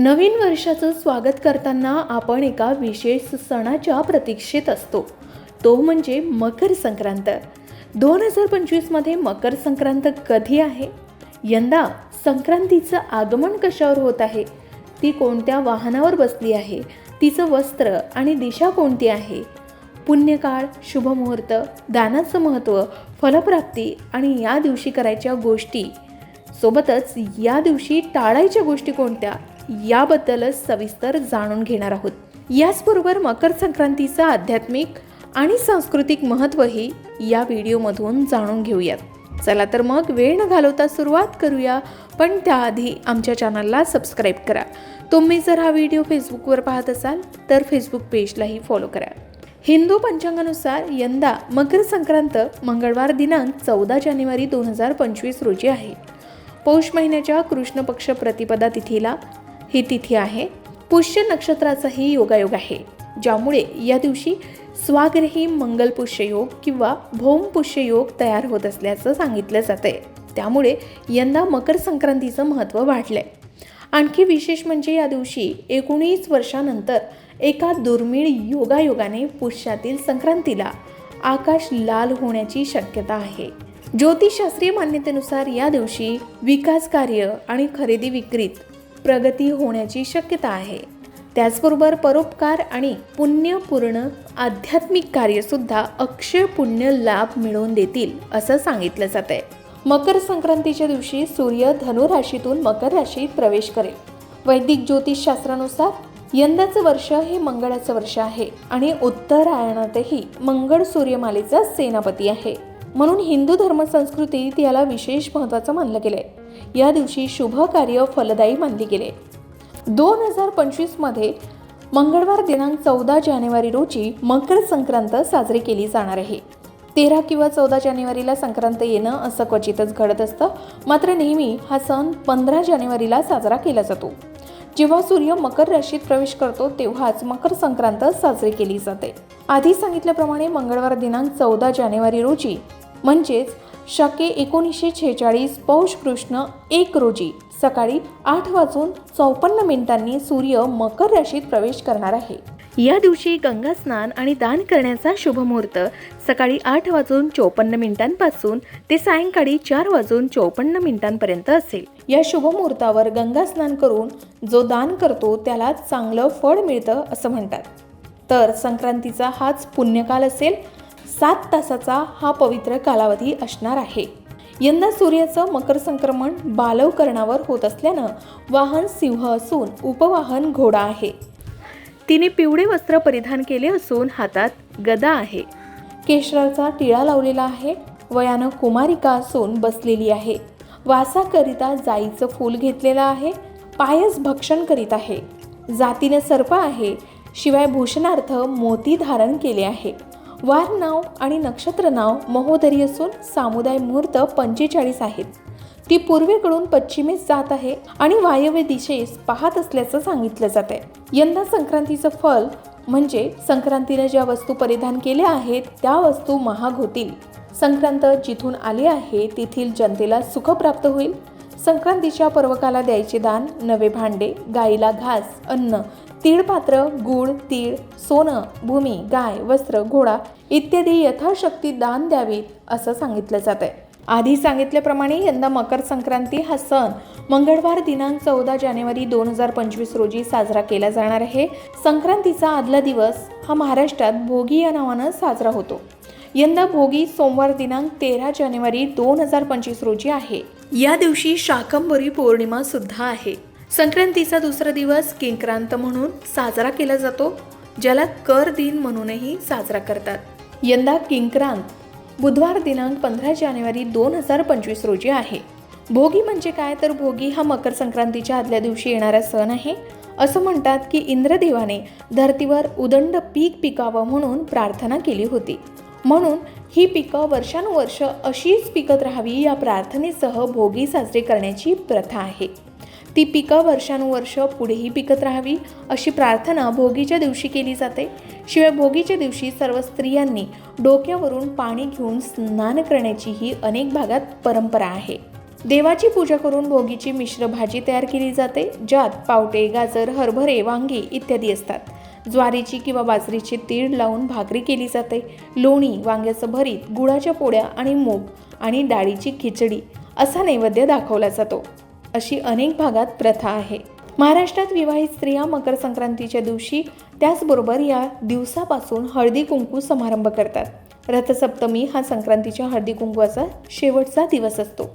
नवीन वर्षाचं स्वागत करताना आपण एका विशेष सणाच्या प्रतीक्षेत असतो. तो म्हणजे मकर संक्रांत. दोन हजार पंचवीसमध्ये मकर संक्रांत कधी आहे? यंदा संक्रांतीचं आगमन कशावर होत आहे? ती कोणत्या वाहनावर बसली आहे? तिचं वस्त्र आणि दिशा कोणती आहे? पुण्यकाळ शुभमुहूर्त दानाचं महत्त्व फलप्राप्ती आणि या दिवशी करायच्या गोष्टी. सोबतच या दिवशी टाळायच्या गोष्टी कोणत्या? याबद्दलच सविस्तर जाणून घेणार आहोत. याचबरोबर मकर संक्रांतीचं आध्यात्मिक आणि सांस्कृतिक महत्त्वही या व्हिडिओमधून जाणून घेऊयात. चला तर मग वेळ न घालवता सुरुवात करूया पण त्याआधी आमच्या चॅनलला सबस्क्राईब करा. तुम्ही जर हा व्हिडिओ फेसबुकवर पाहत असाल तर फेसबुक पेजलाही फॉलो करा. हिंदू पंचांगानुसार यंदा मकर संक्रांत मंगळवार दिनांक चौदा जानेवारी दोन हजार पंचवीस रोजी आहे. पौष महिन्याच्या कृष्ण पक्ष प्रतिपदा तिथीला ही तिथी आहे. पुष्य नक्षत्राचाही योगायोग आहे ज्यामुळे या दिवशी स्वाग्रही मंगल पुष्ययोग किंवा भौम पुष्ययोग तयार होत असल्याचं सांगितलं जातंय. त्यामुळे यंदा मकर संक्रांतीचं महत्त्व वाढलंय. आणखी विशेष म्हणजे या दिवशी एकोणीस वर्षानंतर एका दुर्मिळ योगायोगाने पुष्यातील संक्रांतीला आकाश लाल होण्याची शक्यता आहे. ज्योतिषशास्त्रीय मान्यतेनुसार या दिवशी विकास कार्य आणि खरेदी विक्रीत प्रगती होण्याची शक्यता आहे. त्याचबरोबर परोपकार आणि पुण्यपूर्ण आध्यात्मिक कार्यसुद्धा अक्षय पुण्य लाभ मिळवून देतील असं सांगितलं जात आहे मकर संक्रांतीच्या दिवशी सूर्य धनुराशीतून मकर राशीत प्रवेश करेल. वैदिक ज्योतिषशास्त्रानुसार यंदाचं वर्ष हे मंगळाचं वर्ष आहे आणि उत्तरायणातही मंगळ सूर्यमालेचा सेनापती आहे. म्हणून हिंदू धर्म संस्कृतीत याला विशेष महत्त्वाचं मानलं गेलंय. या दिवशी शुभ कार्य फलदायी मानले गेले. दोन हजार पंचवीसमध्ये मंगळवार दिनांक चौदा जानेवारी रोजी मकर संक्रांत साजरी केली जाणार आहे. तेरा किंवा चौदा जानेवारीला संक्रांत येणं असं क्वचितच घडत असतं मात्र नेहमी हा सण पंधरा जानेवारीला साजरा केला जातो. जेव्हा सूर्य मकर राशीत प्रवेश करतो तेव्हाच मकर संक्रांत साजरी केली जाते. आधी सांगितल्याप्रमाणे मंगळवार दिनांक चौदा जानेवारी रोजी म्हणजेच शके एकोणीसशे छेचाळीस पौष कृष्ण एक रोजी. सकाळी आठ वाजून चौपन्न मिनिटांनी सूर्य मकर राशीत प्रवेश करणार आहे. या दिवशी गंगा स्नान आणि दान करण्याचा शुभ मुहूर्त. सकाळी आठ वाजून चौपन्न मिनिटांपासून ते सायंकाळी चार वाजून चौपन्न मिनिटांपर्यंत असेल. या शुभ मुहूर्तावर गंगा स्नान करून जो दान करतो त्याला चांगलं फळ मिळतं असं म्हणतात. तर संक्रांतीचा हाच पुण्यकाल असेल. सात तासाचा हा पवित्र कालावधी असणार आहे. यंदा सूर्याचं मकर संक्रमण बालवकरणावर होत असल्यानं वाहन सिंह असून उपवाहन घोडा आहे. तिने पिवळे वस्त्र परिधान केले असून हातात गदा आहे. केशराचा टिळा लावलेला आहे. वयानं कुमारिका असून बसलेली आहे. वासाकरिता जाईचं फूल घेतलेलं आहे. पायस भक्षण करीत आहे. जातीनं सर्प आहे. शिवाय भूषणार्थ मोती धारण केले आहे. वार नाव आणि नक्षत्र नाव महोदरी असून सामुदाय मुहूर्त पंचेचाळीस आहेत. ती पूर्वेकडून पश्चिमेस जात आहे आणि वायव्य दिशेस पाहत असल्याचं सांगितलं जात आहे यंदा संक्रांतीचं फल म्हणजे संक्रांतीने ज्या वस्तू परिधान केल्या आहेत त्या वस्तू महाग होतील. संक्रांत जिथून आली आहे तेथील जनतेला सुख प्राप्त होईल. संक्रांतीच्या पर्वकाला द्यायचे दान नवे भांडे गाईला घास अन्न तीळपात्र गूळ तीळ सोनं भूमी गाय वस्त्र घोडा इत्यादी यथाशक्ती दान द्यावीत असं सांगितलं जात आहे आधी सांगितल्याप्रमाणे यंदा मकर संक्रांती हा सण मंगळवार दिनांक चौदा जानेवारी दोन हजार पंचवीस रोजी साजरा केला जाणार आहे. संक्रांतीचा आदला दिवस हा महाराष्ट्रात भोगी या नावानं साजरा होतो. यंदा भोगी सोमवार दिनांक तेरा जानेवारी दोन हजार पंचवीस रोजी आहे. या दिवशी शाकंभरी पौर्णिमा सुद्धा आहे. संक्रांतीचा दुसरा दिवस किंक्रांत म्हणून साजरा केला जातो ज्याला कर दिन म्हणूनही साजरा करतात. यंदा किंक्रांत बुधवार दिनांक पंधरा जानेवारी दोन हजार पंचवीस रोजी आहे. भोगी म्हणजे काय? तर भोगी हा मकर संक्रांतीच्या आदल्या दिवशी येणारा सण आहे. असं म्हणतात की इंद्रदेवाने धर्तीवर उदंड पीक पिकावं म्हणून प्रार्थना केली होती. म्हणून ही पिकं वर्षानुवर्ष अशीच पिकत राहावी या प्रार्थनेसह भोगी साजरी करण्याची प्रथा आहे. ती पिकं वर्षानुवर्ष पुढेही पिकत राहावी अशी प्रार्थना भोगीच्या दिवशी केली जाते. शिवाय भोगीच्या दिवशी सर्व स्त्रियांनी डोक्यावरून पाणी घेऊन स्नान करण्याची ही अनेक भागात परंपरा आहे. देवाची पूजा करून भोगीची मिश्र भाजी तयार केली जाते ज्यात पावटे गाजर हरभरे वांगी इत्यादी असतात. ज्वारीची किंवा बाजरीची तीळ लावून भाकरी केली जाते. लोणी वांग्याचं भरीत गुळाच्या पोळ्या आणि मूग आणि डाळीची खिचडी असा नैवेद्य दाखवला जातो. अशी अनेक भागात प्रथा आहे. महाराष्ट्रात विवाहित स्त्रिया मकर संक्रांतीच्या दिवशी त्याचबरोबर या दिवसापासून हळदी कुंकू समारंभ करतात. रथसप्तमी हा संक्रांतीच्या हळदी कुंकवाचा शेवटचा दिवस असतो.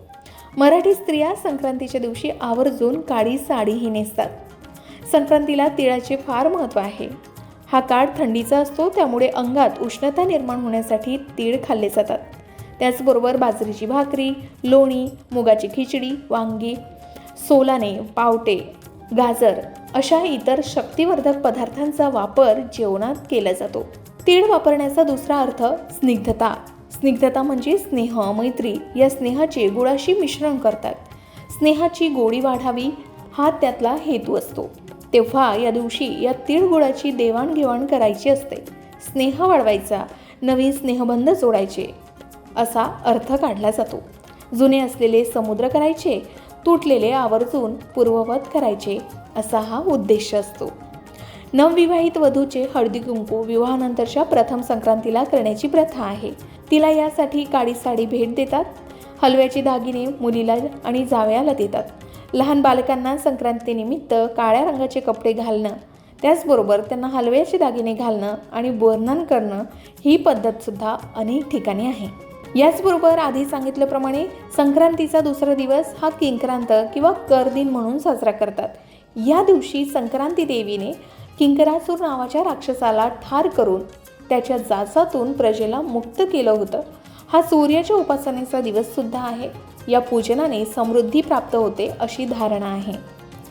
मराठी स्त्रिया संक्रांतीच्या दिवशी आवर्जून काळी साडीही नेसतात. संक्रांतीला तिळाचे फार महत्त्व आहे. हा काळ थंडीचा असतो त्यामुळे अंगात उष्णता निर्माण होण्यासाठी तीळ खाल्ले जातात. त्याचबरोबर बाजरीची भाकरी लोणी मुगाची खिचडी वांगी सोलाने पावटे गाजर अशा इतर शक्तिवर्धक पदार्थांचा वापर जेवणात केला जातो. तीळ वापरण्याचा दुसरा अर्थ स्निग्धता. स्निग्धता म्हणजे स्नेह मैत्री. या स्नेहाचे गुळाशी मिश्रण करतात. स्नेहाची गोडी वाढावी हा त्यातला हेतू असतो. तेव्हा या दिवशी या तीळ गुळाची देवाणघेवाण करायची असते. स्नेह वाढवायचा नवीन स्नेहबंध जोडायचे असा अर्थ काढला जातो. जुने असलेले समुद्र करायचे तुटलेले आवर्जून पूर्ववत करायचे असा हा उद्देश असतो. नवविवाहित वधूचे हळदी कुंकू विवाहानंतरच्या प्रथम संक्रांतीला करण्याची प्रथा आहे. तिला यासाठी काळी साडी भेट देतात. हलव्याचे दागिने मुलीला आणि जावयाला देतात. लहान बालकांना संक्रांतीनिमित्त काळ्या रंगाचे कपडे घालणं त्याचबरोबर त्यांना हलव्याचे दागिने घालणं आणि वर्णन करणं ही पद्धतसुद्धा अनेक ठिकाणी आहे. याचबरोबर आधी सांगितल्याप्रमाणे संक्रांतीचा दुसरा दिवस हा किंक्रांत किंवा कर दिन म्हणून साजरा करतात. या दिवशी संक्रांती देवीने किंकरासूर नावाच्या राक्षसाला ठार करून त्याच्या जाचातून प्रजेला मुक्त केलं होतं. हा सूर्याच्या उपासनेचा दिवस सुद्धा आहे. या पूजनाने समृद्धी प्राप्त होते अशी धारणा आहे.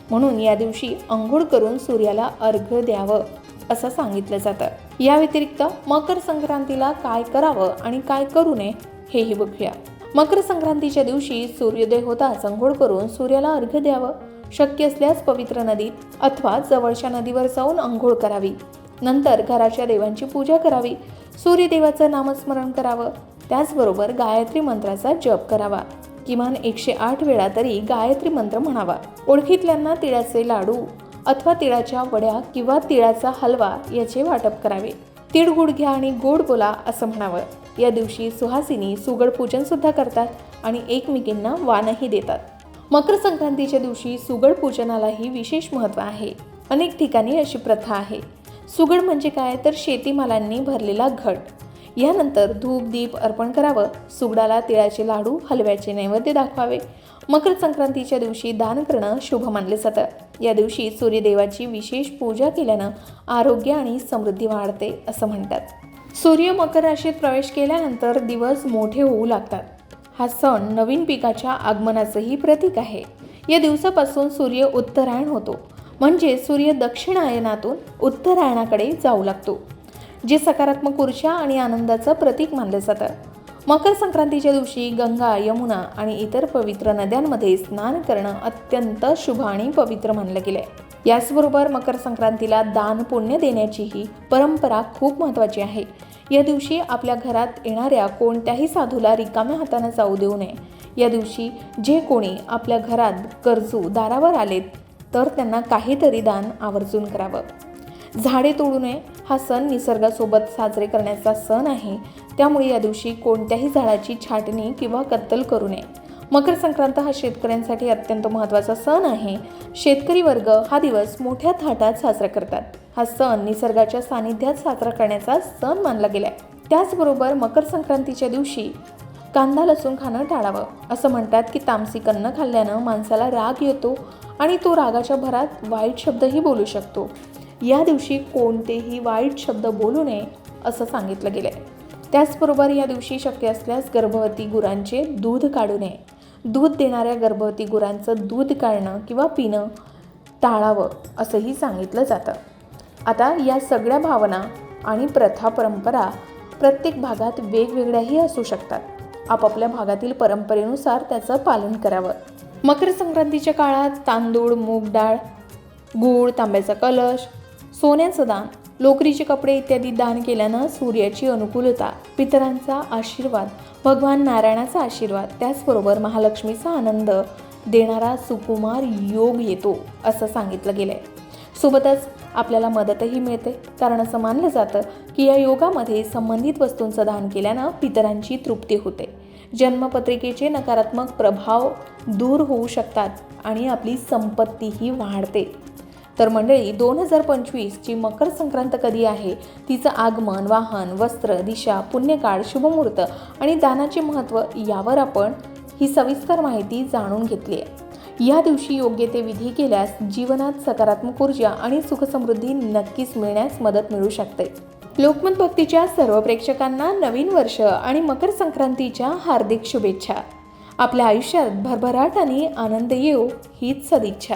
म्हणून या दिवशी अंघोळ करून सूर्याला अर्घ्य द्यावं असं सांगितलं जातं. या व्यतिरिक्त मकर संक्रांतीला काय करावं आणि काय करू नये हेही बघूया. मकर संक्रांतीच्या दिवशी सूर्योदय होताच अंघोळ करून सूर्याला अर्घ्य द्यावं. शक्य असल्यास पवित्र नदीत अथवा जवळच्या नदीवर जाऊन अंघोळ करावी. नंतर घराच्या देवांची पूजा करावी. सूर्यदेवाचं नामस्मरण करावं. त्याचबरोबर गायत्री मंत्राचा जप करावा. किमान एकशे आठ वेळा तरी गायत्री मंत्र म्हणावा. ओळखीतल्यांना तिळाचे लाडू अथवा तिळाच्या वड्या किंवा तिळाचा हलवा याचे वाटप करावे. तिळ गुड घ्या आणि गोड बोला असं म्हणावं. या दिवशी सुहासिनी सुगड पूजनसुद्धा करतात आणि एकमेकींना वानही देतात. मकर संक्रांतीच्या दिवशी सुगड पूजनालाही विशेष महत्त्व आहे. अनेक ठिकाणी अशी प्रथा आहे. सुगड म्हणजे काय? तर शेतीमालांनी भरलेला घट. यानंतर धूप दीप अर्पण करावं. सुगडाला तिळाचे लाडू हलव्याचे नैवेद्य दाखवावे. मकर संक्रांतीच्या दिवशी दान करणं शुभ मानले जातं. या दिवशी सूर्यदेवाची विशेष पूजा केल्यानं आरोग्य आणि समृद्धी वाढते असं म्हणतात. सूर्य मकर राशीत प्रवेश केल्यानंतर दिवस मोठे होऊ लागतात. हा सण नवीन पिकाच्या आगमनाचंही प्रतीक आहे. या दिवसापासून सूर्य उत्तरायण होतो. म्हणजे सूर्य दक्षिणायनातून उत्तरायणाकडे जाऊ लागतो जे सकारात्मक ऊर्जा आणि आनंदाचं प्रतीक मानलं जातं. मकर संक्रांतीच्या दिवशी गंगा यमुना आणि इतर पवित्र नद्यांमध्ये स्नान करणं अत्यंत शुभ आणि पवित्र मानलं गेलं आहे याचबरोबर मकर संक्रांतीला दान पुण्य देण्याचीही परंपरा खूप महत्त्वाची आहे. या दिवशी आपल्या घरात येणाऱ्या कोणत्याही साधूला रिकाम्या हाताने जाऊ देऊ नये. या दिवशी जे कोणी आपल्या घरात गरजू दारावर आलेत तर त्यांना काहीतरी दान आवर्जून करावं. झाडे तोडू नये हा सण निसर्गासोबत साजरे करण्याचा सण आहे. त्यामुळे या दिवशी कोणत्याही झाडाची छाटणी किंवा कत्तल करू नये. मकर संक्रांत हा शेतकऱ्यांसाठी अत्यंत महत्त्वाचा सण आहे. शेतकरी वर्ग हा दिवस मोठ्या थाटात साजरा करतात. हा सण निसर्गाच्या सानिध्यात साजरा करण्याचा सण मानला गेलाय. त्याचबरोबर मकर संक्रांतीच्या दिवशी कांदा लसूण खाणं टाळावं. असं म्हणतात की तामसिक अन्न खाल्ल्यानं माणसाला राग येतो आणि तो रागाच्या भरात वाईट शब्दही बोलू शकतो. या दिवशी कोणतेही वाईट शब्द बोलू नये असं सांगितलं गेलं आहे त्याचबरोबर या दिवशी शक्य असल्यास गर्भवती गुरांचे दूध काढू नये. दूध देणाऱ्या गर्भवती गुरांचं दूध काढणं किंवा पिणं टाळावं असंही सांगितलं जातं. आता या सगळ्या भावना आणि प्रथा परंपरा प्रत्येक भागात वेगवेगळ्याही असू शकतात. आपापल्या भागातील परंपरेनुसार त्याचं पालन करावं. मकर संक्रांतीच्या काळात तांदूळ मूग डाळ गूळ तांब्याचा कलश सोन्याचं दान लोकरीचे कपडे इत्यादी दान केल्यानं सूर्याची अनुकूलता पितरांचा आशीर्वाद भगवान नारायणाचा आशीर्वाद त्याचबरोबर महालक्ष्मीचा आनंद देणारा सुकुमार योग येतो असं सांगितलं गेलंय. सोबतच आपल्याला मदतही मिळते. कारण असं मानलं जातं की या योगामध्ये संबंधित वस्तूंचं दान केल्यानं पितरांची तृप्ती होते. जन्मपत्रिकेचे नकारात्मक प्रभाव दूर होऊ शकतात आणि आपली संपत्तीही वाढते. तर मंडळी दोन हजार पंचवीसची मकर संक्रांत कधी आहे तिचं आगमन वाहन वस्त्र दिशा पुण्यकाळ शुभमुहूर्त आणि दानाचे महत्त्व यावर आपण ही सविस्तर माहिती जाणून घेतली आहे. या दिवशी योग्य ते विधी केल्यास जीवनात सकारात्मक ऊर्जा आणि सुखसमृद्धी नक्कीच मिळण्यास मदत मिळू शकते. लोकमत भक्तीच्या सर्व प्रेक्षकांना नवीन वर्ष आणि मकर संक्रांतीच्या हार्दिक शुभेच्छा. आपल्या आयुष्यात भरभराट आणि आनंद येऊ हीच सदिच्छा.